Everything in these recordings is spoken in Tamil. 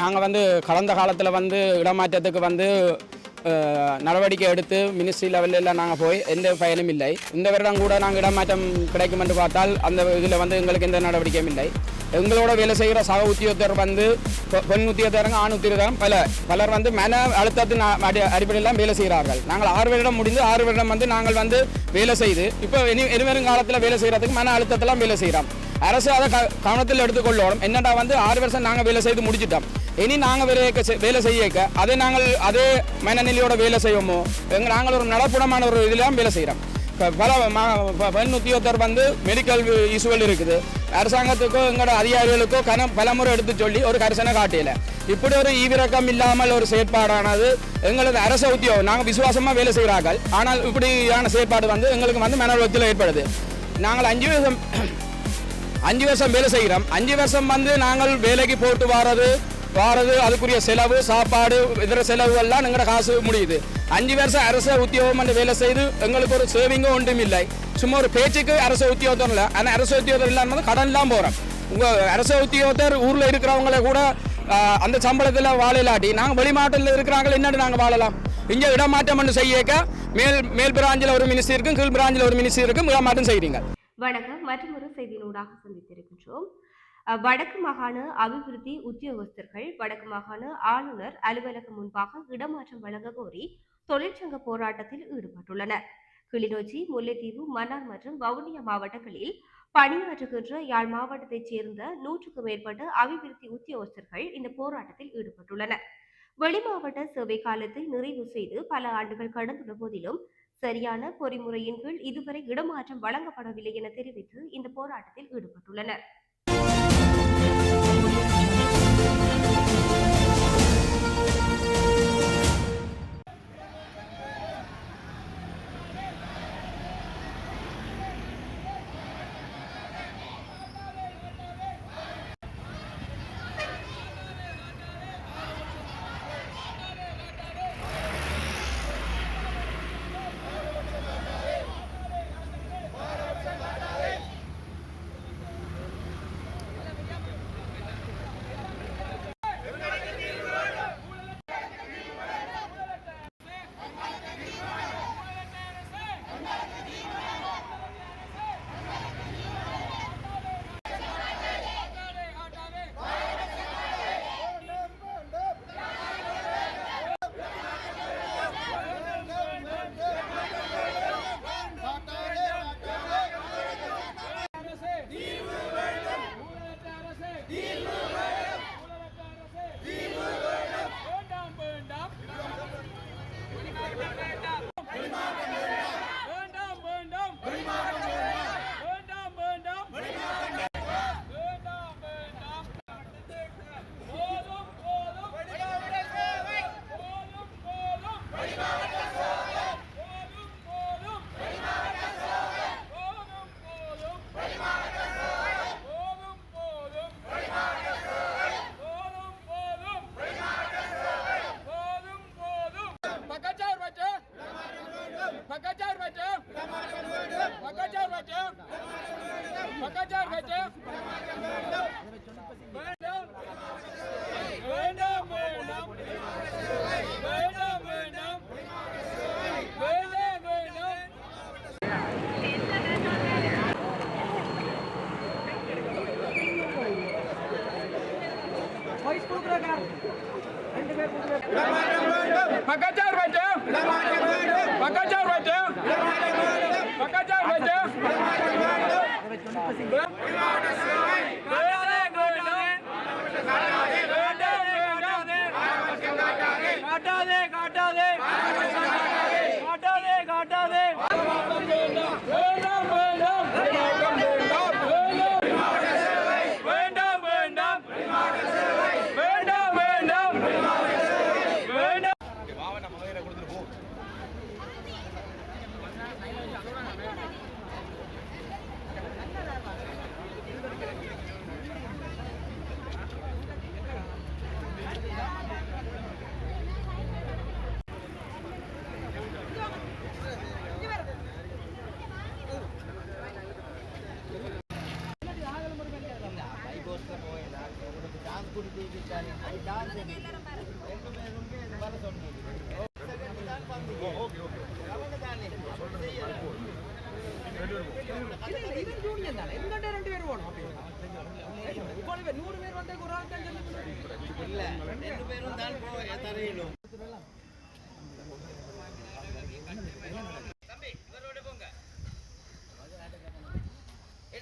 நாங்கள் வந்து கடந்த காலத்தில் வந்து இடமாற்றத்துக்கு வந்து நடவடிக்கை எடுத்து மினிஸ்ட்ரி லெவலில் நாங்கள் போய் எந்த பயனும் இல்லை. இந்த வருடம் கூட நாங்கள் இடமாற்றம் கிடைக்கும் என்று பார்த்தால் அந்த இதில் வந்து எங்களுக்கு எந்த நடவடிக்கையும் இல்லை. எங்களோட வேலை செய்கிற சக உத்தியோகத்தர் வந்து பெண் உத்தியோகத்தரங்க ஆண் உத்தியோகம் பல பலர் வந்து மன அழுத்தத்தின் அடி அடிப்படையில் வேலை செய்கிறார்கள். நாங்கள் ஆறு வருடம் முடிந்து ஆறு வருடம் வந்து நாங்கள் வந்து வேலை செய்து இப்போ இனி இனிவரும் காலத்தில் வேலை செய்கிறதுக்கு மன அழுத்தத்தெல்லாம் வேலை செய்கிறோம் அரசு அதை க கவனத்தில் எடுத்துக்கொள்ளணும். என்னடா வந்து ஆறு வருஷம் நாங்கள் வேலை செய்து முடிச்சிட்டோம். இனி நாங்கள் வேலை வேலை செய்யக்க அதை நாங்கள் அதே மனநிலையோட வேலை செய்வோமோ? எங்கள் நாங்கள் ஒரு நடப்புடமான ஒரு இதில் வேலை செய்கிறோம் இப்போ பல பெண் உத்தியோகத்தர் வந்து மெடிக்கல் இஷ்யூவல் இருக்குது. அரசாங்கத்துக்கோ எங்களோட அதிகாரிகளுக்கோ கன பலமுறை எடுத்து சொல்லி ஒரு கரிசனை காட்டியல இப்படி ஒரு ஈவிரக்கம் இல்லாமல் ஒரு செயற்பாடானது எங்களது அரச உத்தியோகம் நாங்கள் விசுவாசமாக வேலை செய்கிறார்கள் ஆனால் இப்படியான செயற்பாடு வந்து எங்களுக்கு வந்து மனோபத்தில் ஏற்படுது. நாங்கள் அஞ்சு வருஷம் அஞ்சு வருஷம் வேலை செய்கிறோம். அஞ்சு வருஷம் வந்து நாங்கள் வேலைக்கு போட்டு வர்றது வாரது அதுக்குரிய செலவு சாப்பாடு இதர செலவுகள்லாம் எங்களோட காசு முடியுது. அஞ்சு வருஷம் அரச உத்தியோகம் என்று வேலை செய்து எங்களுக்கு ஒரு சேவிங்கும் ஒன்றும் இல்லை. சும்மா ஒரு பேச்சுக்கு அரச உத்தியோகம் இல்லை. ஆனால் அரச உத்தியோகம் இல்லாமல் கடன்லாம் போகிறோம் உங்கள் அரச உத்தியோகத்தர் ஊரில் இருக்கிறவங்கள கூட அந்த சம்பளத்தில் வாழலாட்டி நாங்கள் வெளிநாட்டில் இருக்கிறாங்க என்னட்டு நாங்கள் வாழலாம்? இங்கே இடமாற்றம் ஒன்று செய்யக்க மேல் மேல் பிராஞ்சில் ஒரு மினிஸ்ட்ரி இருக்கும் கீழ் பிராஞ்சில் ஒரு மினிஸ்ட்ரி இருக்கும் இடமாற்றம் செய்கிறீங்க வணக்கம். மற்றொரு செய்தியினூடாக சந்தித்திருக்கின்றோம். வடக்கு மாகாண அபிவிருத்தி உத்தியோகஸ்தர்கள் வடக்கு மாகாண ஆளுநர் அலுவலகம் முன்பாக இடமாற்றம் வழங்க கோரி தொழிற்சங்க போராட்டத்தில் ஈடுபட்டுள்ளனர். கிளிநொச்சி முல்லைத்தீவு மன்னார் மற்றும் வவுனியா மாவட்டங்களில் பணியாற்றுகின்ற யாழ் மாவட்டத்தைச் சேர்ந்த நூற்றுக்கும் மேற்பட்ட அபிவிருத்தி உத்தியோகஸ்தர்கள் இந்த போராட்டத்தில் ஈடுபட்டுள்ளனர். வெளிமாவட்ட சேவை காலத்தை நிறைவு செய்து பல ஆண்டுகள் கடந்துள்ள போதிலும் சரியான பொறிமுறையின் கீழ் இதுவரை இடமாற்றம் வழங்கப்படவில்லை என தெரிவித்து இந்த போராட்டத்தில் ஈடுபட்டுள்ளனர்.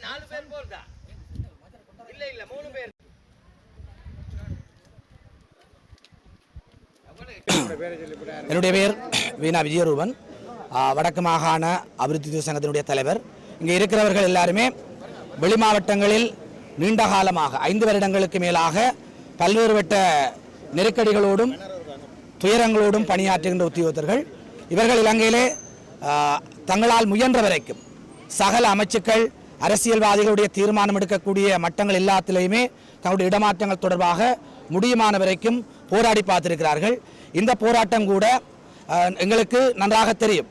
நாலு பேர் போறதா? இல்ல இல்ல மூணு பேர். என்னுடைய பெயர் வீணா விஜயரூபன். வடக்கு மாகாண அபிவிருத்தி சங்கத்தினுடைய தலைவர். இங்கே இருக்கிறவர்கள் எல்லாருமே வெளி மாவட்டங்களில் நீண்ட காலமாக ஐந்து வருடங்களுக்கு மேலாக பல்வேறு வட்ட நெருக்கடிகளோடும் துயரங்களோடும் பணியாற்றுகின்ற உத்தியோகத்தர்கள். இவர்கள் இலங்கையிலே தங்களால் முயன்ற வரைக்கும் சகல அமைச்சுக்கள் அரசியல்வாதிகளுடைய தீர்மானம் எடுக்கக்கூடிய மட்டங்கள் எல்லாத்திலையுமே தங்களுடைய இடமாற்றங்கள் தொடர்பாக முடியுமான வரைக்கும் போராடி பார்த்திருக்கிறார்கள். இந்த போராட்டம் கூட எங்களுக்கு நன்றாக தெரியும்.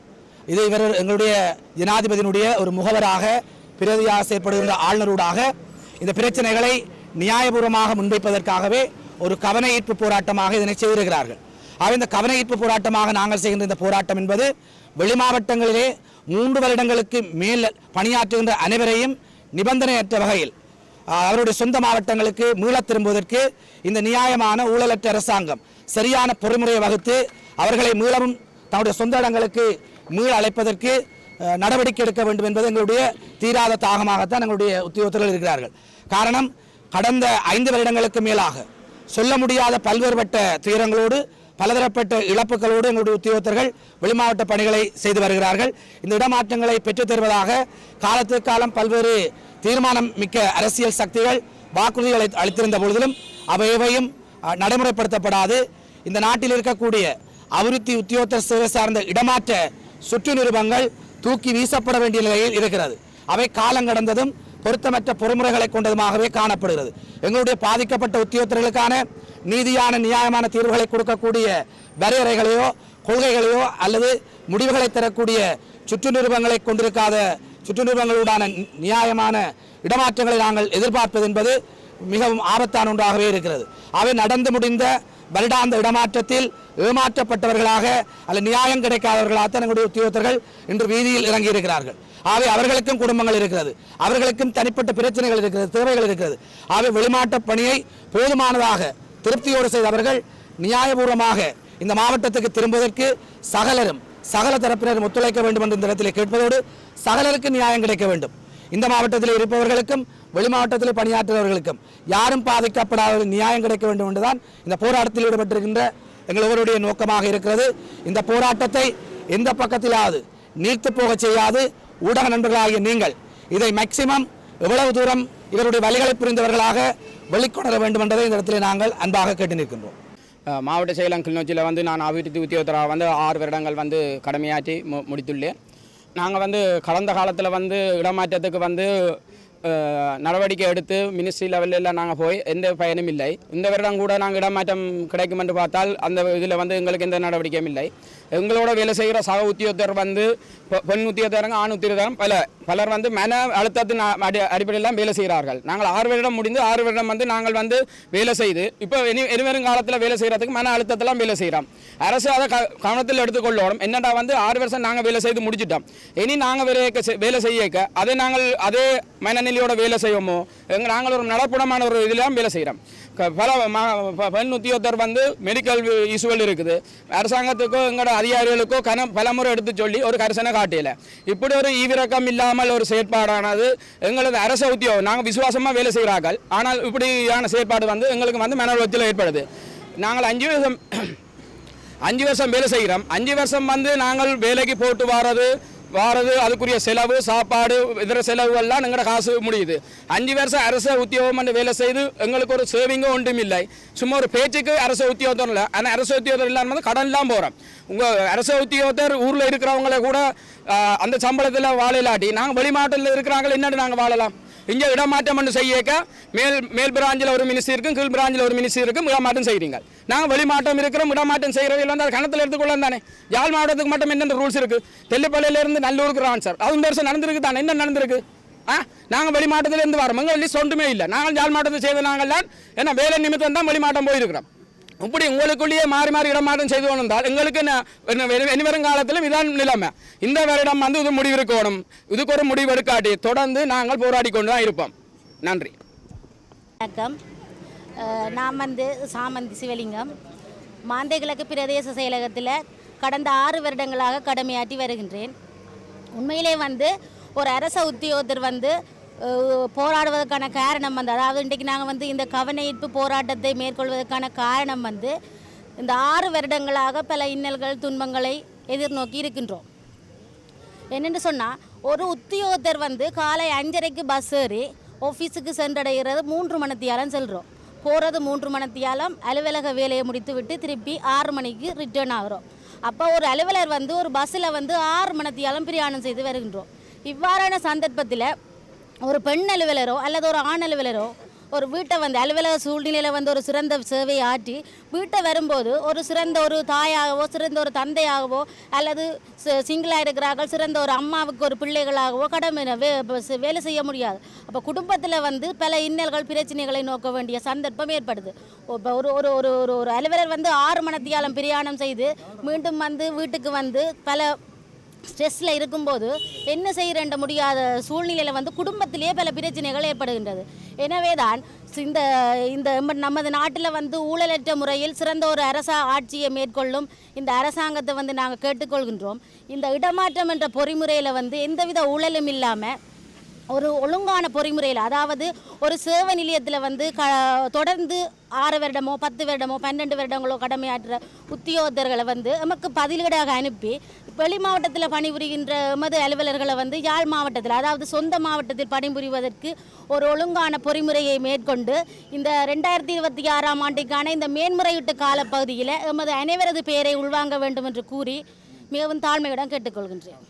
இது இவர் எங்களுடைய ஜனாதிபதியினுடைய ஒரு முகவராக பிரதியாக செயற்படுகின்ற ஆளுநரூடாக இந்த பிரச்சனைகளை நியாயபூர்வமாக முன்வைப்பதற்காகவே ஒரு கவன ஈர்ப்பு போராட்டமாக இதனை செய்திருக்கிறார்கள். ஆக இந்த கவன ஈர்ப்பு போராட்டமாக நாங்கள் செய்கின்ற இந்த போராட்டம் என்பது வெளி மாவட்டங்களிலே மூன்று வருடங்களுக்கு மேல் பணியாற்றுகின்ற அனைவரையும் நிபந்தனையற்ற வகையில் அவருடைய சொந்த மாவட்டங்களுக்கு மீளத் திரும்புவதற்கு இந்த நியாயமான ஊழலற்ற அரசாங்கம் சரியான பொறிமுறையை வகுத்து அவர்களை மீளவும் தன்னுடைய சொந்த இடங்களுக்கு மீள அழைப்பதற்கு நடவடிக்கை எடுக்க வேண்டும் என்பது எங்களுடைய தீராத தாகமாகத்தான் எங்களுடைய உத்தியோகத்தர்கள் இருக்கிறார்கள். காரணம் கடந்த ஐந்து வருடங்களுக்கு மேலாக சொல்ல முடியாத பல்வேறுபட்ட துயரங்களோடு பலதரப்பட்ட இழப்புகளோடு எங்களுடைய உத்தியோகத்தர்கள் வெளிமாவட்ட பணிகளை செய்து வருகிறார்கள். இந்த இடமாற்றங்களை பெற்றுத் தருவதாக காலத்துக்கு காலம் பல்வேறு தீர்மானம் மிக்க அரசியல் சக்திகள் வாக்குறுதிகளை அளித்திருந்த பொழுதிலும் அவை எவையும் நடைமுறைப்படுத்தப்படாது. இந்த நாட்டில் இருக்கக்கூடிய அபிவிருத்தி உத்தியோகத்தர் சேவை சார்ந்த இடமாற்ற சுற்று நிருபங்கள் தூக்கி வீசப்பட வேண்டிய நிலையில் இருக்கிறது. அவை காலங்கடந்ததும் பொருத்தமற்ற பொறுமுறைகளை கொண்டதுமாகவே காணப்படுகிறது. எங்களுடைய பாதிக்கப்பட்ட உத்தியோகத்தர்களுக்கான நீதியான நியாயமான தீர்வுகளை கொடுக்கக்கூடிய வரையறைகளையோ கொள்கைகளையோ அல்லது முடிவுகளை தரக்கூடிய சுற்று நிருபங்களை கொண்டிருக்காத சுற்று நிருபங்களுடான நியாயமான இடமாற்றங்களை நாங்கள் எதிர்பார்ப்பது என்பது மிகவும் ஆபத்தான ஒன்றாகவே இருக்கிறது. அவை நடந்து முடிந்த வருடாந்த இடமாற்றத்தில் ஏமாற்றப்பட்டவர்களாக அல்லது நியாயம் கிடைக்காதவர்களாக தன்னுடைய உத்தியோகத்தர்கள் இன்று வீதியில் இறங்கி இருக்கிறார்கள் ஆகவே அவர்களுக்கும் குடும்பங்கள் இருக்கிறது. அவர்களுக்கும் தனிப்பட்ட பிரச்சனைகள் இருக்கிறது தேவைகள் இருக்கிறது. ஆகவே வெளிமாட்ட பணியை போதுமானதாக திருப்தியோடு செய்தவர்கள் நியாயபூர்வமாக இந்த மாவட்டத்துக்கு திரும்புவதற்கு சகலரும் சகல தரப்பினரும் ஒத்துழைக்க வேண்டும் என்று இந்த இடத்திலே கேட்பதோடு சகலருக்கு நியாயம் கிடைக்க வேண்டும். இந்த மாவட்டத்தில் இருப்பவர்களுக்கும் வெளி மாவட்டத்தில் பணியாற்றுபவர்களுக்கும் யாரும் பாதிக்கப்படாத நியாயம் கிடைக்க வேண்டும் என்றுதான் இந்த போராட்டத்தில் ஈடுபட்டிருக்கின்ற எங்கள் ஒவ்வொருடைய நோக்கமாக இருக்கிறது. இந்த போராட்டத்தை எந்த பக்கத்திலாவது நீர்த்து போக செய்யாது. ஊடக நண்பர்களாகிய நீங்கள் இதை மேக்சிமம் எவ்வளவு தூரம் இவருடைய வழிகளை புரிந்தவர்களாக வெளிக்கொணர வேண்டும் என்பதை இந்த இடத்திலே நாங்கள் அன்பாக கேட்டு நிற்கின்றோம். மாவட்ட செயலம் கிளிநொச்சியில் வந்து நான் அபிவிருத்தி உத்தியோகத்தராக வந்து ஆறு வருடங்கள் வந்து கடமையாற்றி மு முடித்துள்ளேன். நாங்கள் வந்து கடந்த காலத்தில் வந்து இடமாற்றத்துக்கு வந்து நடவடிக்கை எடுத்து மினிஸ்ட்ரி லெவலில் எல்லாம் நாங்கள் போய் எந்த பயனும் இல்லை இந்த வருடம் கூட நாங்கள் இடமாற்றம் கிடைக்கும் என்று பார்த்தால் அந்த இதில் வந்து எங்களுக்கு எந்த நடவடிக்கையும் இல்லை எங்களோட வேலை செய்கிற சக உத்தியோகத்தர் வந்து பெண் உத்தியோகத்தரங்க ஆண் உத்தியோகத்தரம் பல பலர் வந்து மன அழுத்தத்தின் அடி அடிப்படையில் வேலை செய்கிறார்கள் நாங்கள் ஆறு வருடம் முடிந்து ஆறு வருடம் வந்து நாங்கள் வந்து வேலை செய்து இப்போ இனி இனிவரும் காலத்தில் வேலை செய்கிறதுக்கு மன அழுத்தத்தெல்லாம் வேலை செய்கிறோம் அரசு அதை க கவனத்தில் எடுத்துக்கொள்ளணும் என்னடா வந்து ஆறு வருஷம் நாங்கள் வேலை செய்து முடிச்சிட்டோம் இனி நாங்கள் வேலை வேலை செய்யக்க அதை நாங்கள் அதே மனநிலையோட வேலை செய்வோமோ? எங்கள் நாங்கள் ஒரு நடப்புடமான ஒரு இதில் வேலை செய்கிறோம். பல பெண் உத்தியோகத்தர் வந்து மெடிக்கல் இஷ்யூகள் இருக்குது. அரசாங்கத்துக்கோ எங்களோட அதிகாரிகளுக்கோ கன பலமுறை எடுத்து சொல்லி ஒரு கரிசனை காட்டியல. இப்படி ஒரு ஈவிரக்கம் இல்லாமல் ஒரு செயற்பாடானது எங்களது அரச உத்தியோகம் நாங்கள் விசுவாசமாக வேலை செய்கிறார்கள். ஆனால் இப்படியான செயற்பாடு வந்து எங்களுக்கு வந்து மன ஏற்படுது. நாங்கள் அஞ்சு வருஷம் அஞ்சு வருஷம் வேலை செய்கிறோம். அஞ்சு வருஷம் வந்து நாங்கள் வேலைக்கு போட்டு வர்றது வாரது அதுக்குரிய செலவு சாப்பாடு இதர செலவுகள்லாம் எங்களோட காசு முடியுது. அஞ்சு வருஷம் அரச உத்தியோகம் பண்ணி வேலை செய்து எங்களுக்கு ஒரு சேவிங்கும் ஒன்றும் இல்லை. சும்மா ஒரு பேச்சுக்கு அரச உத்தியோகம் இல்லை. ஆனால் அரச உத்தியோகம் இல்லாமல் கடன்லாம் போகிறோம் உங்கள் அரச உத்தியோகத்தர் ஊரில் இருக்கிறவங்கள கூட அந்த சம்பளத்தில் வாழலாட்டி. நாங்கள் வெளிமாவட்டத்தில் இருக்கிறாங்களே என்னென்னு நாங்கள் வாழலாம்? இங்கே இடமாற்றம் பண்ணி செய்யக்க மேல் மேல் பிராஞ்சில் ஒரு மினிஸ்ட்ரி இருக்கும் கீழ் பிராஞ்சில் ஒரு மினிஸ்ட்ரி இருக்கும் இடமாற்றம் செய்கிறீங்க நாங்கள் வெளிமாற்றம் இருக்கிறோம் இடமாற்றம் செய்கிறவங்க வந்து அது கணத்தில் எடுத்துக்கொள்ள தானே. யாழ் மாவட்டத்துக்கு மட்டும் என்னென்ன ரூல்ஸ் இருக்குது தெல்லிப்பள்ளியிலேருந்து நல்லூருக்கு ஆன்சர் அது இந்த வருஷம் நடந்திருக்கு தானே என்ன நடந்திருக்கு? ஆ? நாங்கள் வெளிமாட்டத்திலேருந்து வரோம் எங்கள் லிஸ்ட் ஒன்றுமே இல்லை. நாங்கள் ஜால் மாவட்டத்தை செய்த நாங்கள் தான் ஏன்னா வேலை நிமித்தம் தான் வெளிமாட்டம் போயிருக்கிறோம். இப்படி உங்களுக்குள்ளேயே மாறி மாறி இடமாற்றம் செய்து கொண்டிருந்தால் எங்களுக்கு என்ன- இனி வரும் காலத்திலும் இதான் நிலைமை. இந்த வருடம் வந்து இது முடிவிருக்கணும் இதுக்கு ஒரு முடிவு எடுக்காட்டி தொடர்ந்து நாங்கள் போராடி கொண்டு தான் இருப்போம். நன்றி. வணக்கம். நான் வந்து சாமந்தி சிவலிங்கம். மாந்தை கிழக்கு பிரதேச செயலகத்தில் கடந்த ஆறு வருடங்களாக கடமையாற்றி வருகின்றேன். உண்மையிலே வந்து ஒரு அரச உத்தியோகத்தர் வந்து போராடுவதற்கான காரணம் வந்து அதாவது இன்றைக்கு நாங்கள் வந்து இந்த கவனஈர்ப்பு போராட்டத்தை மேற்கொள்வதற்கான காரணம் வந்து இந்த ஆறு வருடங்களாக பல இன்னல்கள் துன்பங்களை எதிர்நோக்கி இருக்கின்றோம். என்னென்னு சொன்னால் ஒரு உத்தியோகத்தர் வந்து காலை அஞ்சரைக்கு பஸ் ஏறி ஆஃபீஸுக்கு சென்றடைகிறது மூன்று மணித்தியாலம் செல்கிறோம் போகிறது மூன்று மணித்தியாலம் அலுவலக வேலையை முடித்து விட்டு திருப்பி ஆறு மணிக்கு ரிட்டர்ன் ஆகிறோம். அப்போ ஒரு அலுவலர் வந்து ஒரு பஸ்ஸில் வந்து ஆறு மணித்தியாலம் பிரயாணம் செய்து வருகின்றோம். இவ்வாறான சந்தர்ப்பத்தில் ஒரு பெண் அலுவலரோ அல்லது ஒரு ஆண் அலுவலரோ ஒரு வீட்டை வந்து அலுவலக சூழ்நிலையில் வந்து ஒரு சிறந்த சேவையை ஆற்றி வீட்டை வரும்போது ஒரு சிறந்த ஒரு தாயாகவோ சிறந்த ஒரு தந்தையாகவோ அல்லது சிங்கிளாக இருக்கிறார்கள் சிறந்த ஒரு அம்மாவுக்கு ஒரு பிள்ளைகளாகவோ கடமை வே வேலை செய்ய முடியாது. அப்போ குடும்பத்தில் வந்து பல இன்னல்கள் பிரச்சனைகளை நோக்க வேண்டிய சந்தர்ப்பம் ஏற்படுது. இப்போ ஒரு ஒரு ஒரு ஒரு ஒரு அலுவலர் வந்து ஆறு மணத்தியாலம் பிரயாணம் செய்து மீண்டும் வந்து வீட்டுக்கு வந்து பல ஸ்ட்ரெஸ்ஸில் இருக்கும்போது என்ன செய்கிறேன்ற முடியாத சூழ்நிலையில் வந்து குடும்பத்திலேயே பல பிரச்சனைகள் ஏற்படுகின்றது. எனவே தான் இந்த இந்த நம்ம- நமது நாட்டில் வந்து ஊழலற்ற முறையில் சிறந்த ஒரு அரச ஆட்சியை மேற்கொள்ளும் இந்த அரசாங்கத்தை வந்து நாங்கள் கேட்டுக்கொள்கின்றோம். இந்த இடமாற்றம் என்ற பொறிமுறையில் வந்து எந்தவித ஊழலும் இல்லாமல் ஒரு ஒழுங்கான பொறிமுறையில் அதாவது ஒரு சேவை நிலையத்தில் வந்து க தொடர்ந்து ஆறு வருடமோ பத்து வருடமோ பன்னெண்டு வருடங்களோ கடமையாற்ற உத்தியோகத்தர்களை வந்து நமக்கு பதிலீடாக அனுப்பி வெளி மாவட்டத்தில் பணிபுரிகின்ற எமது அலுவலர்களை வந்து யாழ் மாவட்டத்தில் அதாவது சொந்த மாவட்டத்தில் பணிபுரிவதற்கு ஒரு ஒழுங்கான பொறிமுறையை மேற்கொண்டு இந்த ரெண்டாயிரத்தி இருபத்தி ஆறாம் ஆண்டுக்கான இந்த மேன்முறையீட்டு காலப்பகுதியில் எமது அனைவரது பெயரை உள்வாங்க வேண்டும் என்று கூறி மிகவும் தாழ்மையுடன் கேட்டுக்கொள்கின்றேன்.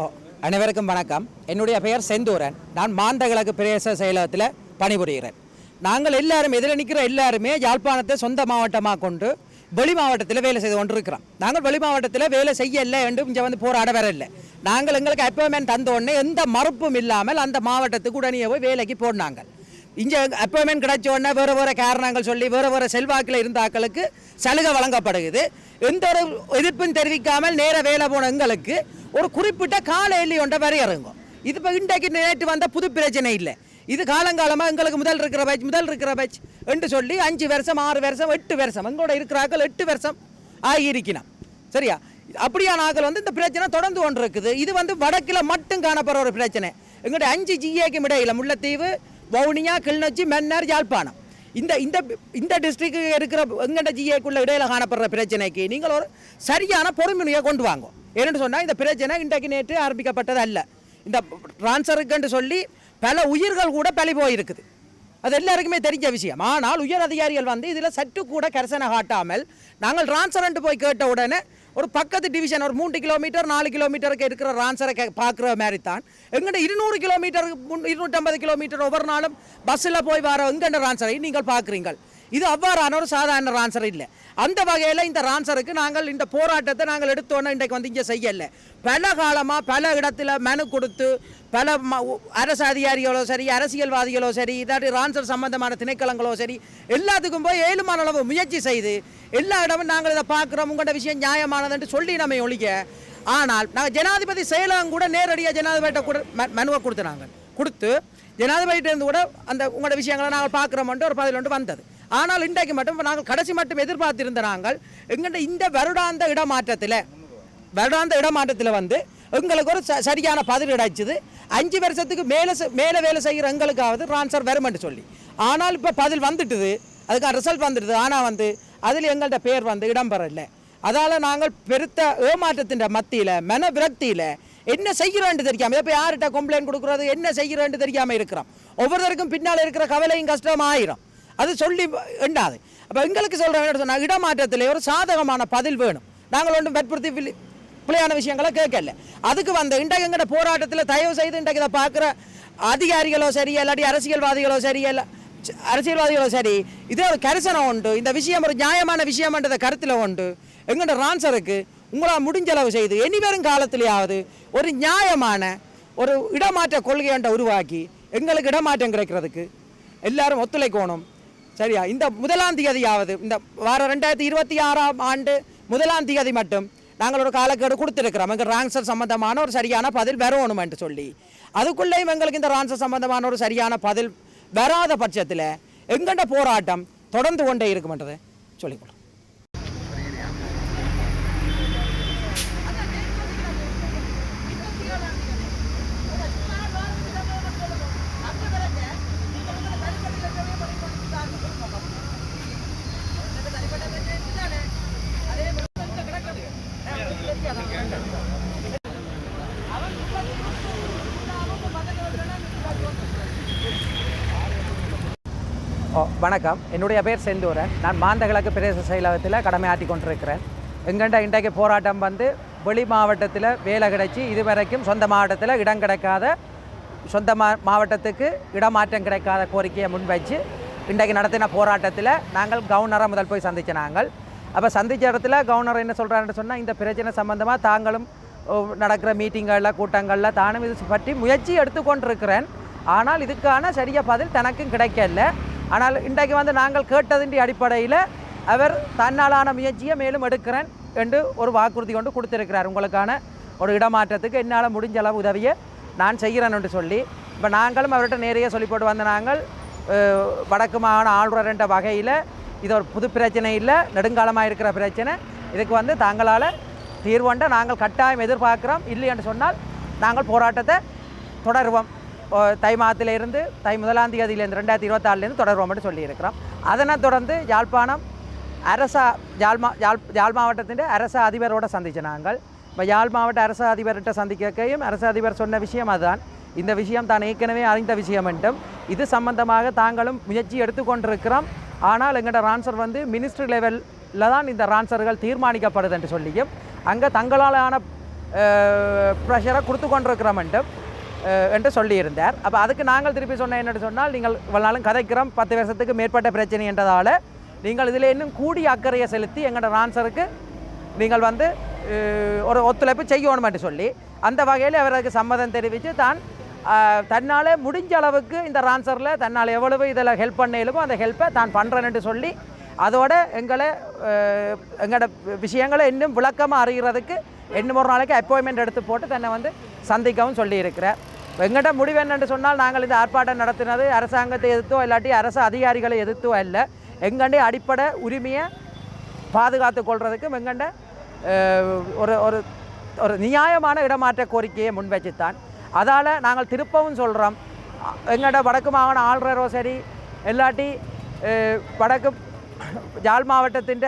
ஓ அனைவருக்கும் வணக்கம். என்னுடைய பெயர் செந்தூரன். நான் மாந்தகிழக்கு பிரதேச செயலகத்தில் பணிபுரிகிறேன். நாங்கள் எல்லாரும் எதில் நிற்கிற எல்லாருமே யாழ்ப்பாணத்தை சொந்த மாவட்டமாக கொண்டு வெளி மாவட்டத்தில் வேலை செய்து கொண்டு இருக்கிறோம் நாங்கள் வெளி மாவட்டத்தில் வேலை செய்யலை என்று இங்கே வந்து போராட வரல. நாங்கள் எங்களுக்கு அப்பாயின்மெண்ட் தந்த உடனே எந்த மறுப்பும் இல்லாமல் அந்த மாவட்டத்துக்கு உடனே போய் வேலைக்கு போனாங்க. இங்கே அப்பாயின்மெண்ட் கிடைச்ச உடனே வேறு வேறு காரணங்கள் சொல்லி வேறு வேறு செல்வாக்கில் இருந்தாக்களுக்கு சலுகை வழங்கப்படுகிறது. எந்த ஒரு எதிர்ப்பும் தெரிவிக்காமல் நேர வேலை போன எங்களுக்கு ஒரு குறிப்பிட்ட கால எல்லை ஒன்றை வரையறங்கும் இது இப்போ இன்றைக்கு நேற்று வந்த புது பிரச்சனை இல்லை. இது காலங்காலமாக எங்களுக்கு முதல் இருக்கிற பேட்ச் முதல் இருக்கிற பேட்ச் என்று சொல்லி அஞ்சு வருஷம் ஆறு வருஷம் எட்டு வருஷம். எங்களோட இருக்கிறாக்கள் எட்டு வருஷம் ஆகியிருக்கணும் சரியா? அப்படியான ஆக்கள் வந்து இந்த பிரச்சனை தொடர்ந்து கொண்டு இருக்குது இது வந்து வடக்கில் மட்டும் காணப்படுற ஒரு பிரச்சனை. எங்களுடைய அஞ்சு ஜிஏக்கும் இடையில முல்லைத்தீவு வவுனியா கிளிநொச்சி மன்னார் யாழ்ப்பாணம். இந்த இந்த இந்த டிஸ்ட்ரிக்கு இருக்கிற எங்கள்கிட்ட ஜிஏக்குள்ள இடையில காணப்படுற பிரச்சனைக்கு நீங்கள் ஒரு சரியான பொறுமையை கொண்டு வாங்க. ஏன்னு சொன்னால் இந்த பிரச்சனை இன்றைக்கு நேற்று ஆரம்பிக்கப்பட்டது அல்ல இந்த டிரான்ஸ்ஃபருக்குன்னு சொல்லி பல உயிர்கள் கூட பலி போயிருக்குது. அது எல்லாருக்குமே தெரிஞ்ச விஷயம். ஆனால் உயர் அதிகாரிகள் வந்து இதில் சற்று கூட கரிசனை காட்டாமல் நாங்கள் ரான்சரன்ட்டு போய் கேட்ட உடனே ஒரு பக்கத்து டிவிஷன் ஒரு மூன்று கிலோமீட்டர் நாலு கிலோமீட்டருக்கு இருக்கிற ரான்சரை கே பார்க்குற மாதிரி தான் எங்கிட்ட இருநூறு கிலோமீட்டருக்கு முன் இருநூற்றம்பது கிலோமீட்டர் ஒவ்வொரு நாளும் பஸ்ஸில் போய் வர எங்கண்ட ரான்சரை நீங்கள் பார்க்குறீங்கள் இது அவ்வாறான ஒரு சாதாரண ரான்சர் இல்லை. அந்த வகையில் இந்த ரான்சருக்கு நாங்கள் இந்த போராட்டத்தை நாங்கள் எடுத்தோன்னே இன்றைக்கு வந்து இங்கே செய்யலை. பல காலமாக பல இடத்துல மனு கொடுத்து பல ம அரசு அதிகாரிகளோ சரி அரசியல்வாதிகளோ சரி இதாட்டி ரான்சர் சம்பந்தமான திணைக்களங்களோ சரி எல்லாத்துக்கும் போய் ஏழுமான அளவு முயற்சி செய்து எல்லா இடமும் நாங்கள் இதை பார்க்குறோம் உங்களோட விஷயம் நியாயமானதுன்ட்டு சொல்லி நம்ம ஒழிக்க. ஆனால் நாங்கள் ஜனாதிபதி செயலகம் கூட நேரடியாக ஜனாதிபதியிட்ட கூட ம- மனுவை கொடுத்துனாங்க கொடுத்து ஜனாதிபதியிட்டேருந்து கூட அந்த உங்களோட விஷயங்களை நாங்கள் பார்க்குறோம்ன்ட்டு ஒரு பதில் ஒன்று வந்தது. ஆனால் இன்றைக்கு மட்டும் நாங்கள் கடைசி மட்டும் எதிர்பார்த்திருந்த நாங்கள் எங்கள்கிட்ட இந்த வருடாந்த இடமாற்றத்தில் வருடாந்த இடமாற்றத்தில் வந்து எங்களுக்கு ஒரு ச- சரியான பதில் கிடைச்சிது. அஞ்சு வருஷத்துக்கு மேலே மேலே வேலை செய்கிற எங்களுக்காவது ட்ரான்ஸ்ஃபர் வருமென்று சொல்லி. ஆனால் இப்போ பதில் வந்துட்டுது. அதுக்கான ரிசல்ட் வந்துடுது ஆனால் வந்து அதில் எங்கள்கிட்ட பேர் வந்து இடம்பெறல அதால் நாங்கள் பெருத்த ஏமாற்றத்தின் மத்தியில் மன விரக்தியில் என்ன செய்கிறோன்னு தெரியாமல் இப்போ யார்கிட்ட கம்ப்ளைண்ட் கொடுக்குறது என்ன செய்கிறோன்னு தெரியாமல் இருக்கிறோம். ஒவ்வொருத்தருக்கும் பின்னால் இருக்கிற கவலையும் கஷ்டமாயிரும். அது சொல்லி எண்டாது. அப்போ எங்களுக்கு சொல்கிறேன் சொன்னால் இடமாற்றத்தில் ஒரு சாதகமான பதில் வேணும். நாங்கள் ஒன்றும் வற்புறுத்தி பிள்ளையான விஷயங்களை கேட்கல. அதுக்கு வந்து இன்றைக்கு எங்கட போராட்டத்தில் தயவு செய்து இன்றைக்கு இதை பார்க்குற அதிகாரிகளோ சரி இல்லாட்டி அரசியல்வாதிகளோ சரி இல்லை அரசியல்வாதிகளோ சரி இதே ஒரு கரிசனம் உண்டு. இந்த விஷயம் ஒரு நியாயமான விஷயம்ன்றத கருத்தில் உண்டு எங்கள்ட ரான்சருக்கு உங்களால் முடிஞ்ச அளவு செய்து இனி வரும் காலத்திலேயாவது ஒரு நியாயமான ஒரு இடமாற்ற கொள்கையொன்றை உருவாக்கி எங்களுக்கு இடமாற்றம் கிடைக்கிறதுக்கு எல்லாரும் ஒத்துழைக்கணும். சரியா? இந்த முதலாம் தேதியாவது இந்த வாரம் ரெண்டாயிரத்தி இருபத்தி ஆறாம் ஆண்டு முதலாம் தேதி மட்டும் நாங்கள் ஒரு காலக்கேடு கொடுத்துருக்கிறோம். எங்கள் ரான்சர் சம்பந்தமான ஒரு சரியான பதில் வரணுமென்று சொல்லி. அதுக்குள்ளேயும் எங்களுக்கு இந்த ரான்சர் சம்பந்தமான ஒரு சரியான பதில் வராத பட்சத்தில் எங்கண்ட போராட்டம் தொடர்ந்து கொண்டே இருக்குமென்றதை சொல்லிக்கொள்ளும் வணக்கம். என்னுடைய பேர் செந்தூரன். நான் மாந்தகிழக்கு பிரதேச செயலகத்தில் கடமையாற்றி கொண்டிருக்கிறேன். எங்கண்ட இன்றைக்கு போராட்டம் வந்து வெளி மாவட்டத்தில் வேலை கிடைச்சி இதுவரைக்கும் சொந்த மாவட்டத்தில் இடம் கிடைக்காத சொந்த மா மாவட்டத்துக்கு இடமாற்றம் கிடைக்காத கோரிக்கையை முன்வைச்சு இன்றைக்கு நடத்தின போராட்டத்தில் நாங்கள் கவர்னரை முதல் போய் சந்திச்சு நாங்கள். அப்போ சந்திச்ச இடத்துல கவர்னர் என்ன சொல்கிறாருன்னு சொன்னால் இந்த பிரச்சனை சம்பந்தமாக தாங்களும் நடக்கிற மீட்டிங்களில் கூட்டங்களில் தானும் இது பற்றி முயற்சி எடுத்துக்கொண்டிருக்கிறேன். ஆனால் இதுக்கான சரியா பதில் தனக்கும் கிடைக்கல. ஆனால் இன்றைக்கு வந்து நாங்கள் கேட்டதின் அடிப்படையில் அவர் தன்னாலான முயற்சியை மேலும் எடுக்கிறேன் என்று ஒரு வாக்குறுதி கொண்டு கொடுத்துருக்கிறார். உங்களுக்கான ஒரு இடமாற்றத்துக்கு என்னால் முடிஞ்ச அளவு உதவியை நான் செய்கிறேன் என்று சொல்லி இப்போ நாங்களும் அவர்கிட்ட நேரையே சொல்லி போட்டு வந்த நாங்கள் வடக்கு மாகாண ஆளுநர் என்ற வகையில் இது ஒரு புது பிரச்சனை இல்லை. நெடுங்காலமாக இருக்கிற பிரச்சனை. இதுக்கு வந்து தாங்களால் தீர்வண்ட நாங்கள் கட்டாயம் எதிர்பார்க்குறோம். இல்லை என்று சொன்னால் நாங்கள் போராட்டத்தை தொடருவோம். தை மாதத்திலிருந்து தை முதலாம் தேதியிலேருந்து ரெண்டாயிரத்தி இருபத்தாறுலேருந்து தொடருவோம்னு சொல்லியிருக்கிறோம். அதனைத் தொடர்ந்து யாழ்ப்பாணம் அரச யாழ்மா யாழ் யாழ் மாவட்டத்தின் அரச அதிபரோடு சந்திச்ச நாங்கள். இப்போ யாழ் மாவட்ட அரச அதிபர்கிட்ட சந்திக்கையும் அரச அதிபர் சொன்ன விஷயம் அதுதான். இந்த விஷயம் தான் ஏற்கனவே அறிந்த விஷயம் என்றும் இது சம்பந்தமாக தாங்களும் முயற்சி எடுத்துக்கொண்டிருக்கிறோம். ஆனால் எங்களோட ரான்சர் வந்து மினிஸ்ட்ரி லெவலில் தான் இந்த ரான்சர்கள் தீர்மானிக்கப்படுது என்று சொல்லியும் அங்கே தங்களாலான ப்ரெஷரை கொடுத்து கொண்டிருக்கிறோம் என்றும் என்று சொல்லியிருந்தார். அப்போ அதுக்கு நாங்கள் திருப்பி சொன்ன என்னென்னு சொன்னால் நீங்கள் இவ்வளோ நாளும் கதைக்கிறோம் பத்து வருஷத்துக்கு மேற்பட்ட பிரச்சனை என்றதால் நீங்கள் இதில் இன்னும் கூடிய அக்கறையை செலுத்தி எங்களோட ஆன்சருக்கு நீங்கள் வந்து ஒரு ஒத்துழைப்பு செய்யணும் என்று சொல்லி அந்த வகையில் அவருக்கு சம்மதம் தெரிவித்து தான் தன்னால் முடிஞ்ச அளவுக்கு இந்த ரான்சரில் தன்னால் எவ்வளவு இதில் ஹெல்ப் பண்ணலுமோ அந்த ஹெல்ப்பை தான் பண்ணுறேன்னு சொல்லி அதோட எங்களை எங்களோட விஷயங்களை இன்னும் விளக்கமாக அறிகிறதுக்கு இன்னும் ஒரு நாளைக்கு அப்பாயின்மெண்ட் எடுத்து போட்டு தன்னை வந்து சந்திக்கவும் சொல்லியிருக்கிறார். எங்கள்கிட்ட முடிவு என்னென்று சொன்னால் நாங்கள் இந்த ஆர்ப்பாட்டம் நடத்தினது அரசாங்கத்தை எதிர்த்தோ இல்லாட்டி அரசு அதிகாரிகளை எதிர்த்தோ இல்லை எங்கண்டே அடிப்படை உரிமையை பாதுகாத்து கொள்வதுக்கும் எங்கண்ட ஒரு ஒரு ஒரு நியாயமான இடமாற்ற கோரிக்கையை முன்வச்சுத்தான். அதால் நாங்கள் திருப்பவும் சொல்கிறோம் எங்கள்ட வடக்கு மாகாண ஆளுநரோ சரி இல்லாட்டி வடக்கு ஜாழ் மாவட்டத்தின்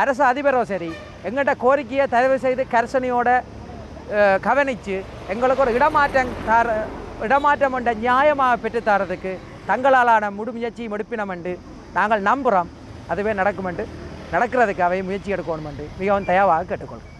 அரசு அதிபரோ சரி எங்கள்கிட்ட கோரிக்கையை தயவு செய்து கர்சனையோட கவனித்து எங்களுக்கு ஒரு இடமாற்றம் தர இடமாற்றம் என்ற நியாயமாக பெற்று தரதுக்கு தங்களாலான முழு முயற்சி எடுப்பினம் நாங்கள் நம்புகிறோம் அதுவே நடக்குமெண்டு நடக்கிறதுக்கு அவை முயற்சி எடுக்கணுமெண்டு மிகவும் தயவாக கேட்டுக்கொள்கிறோம்.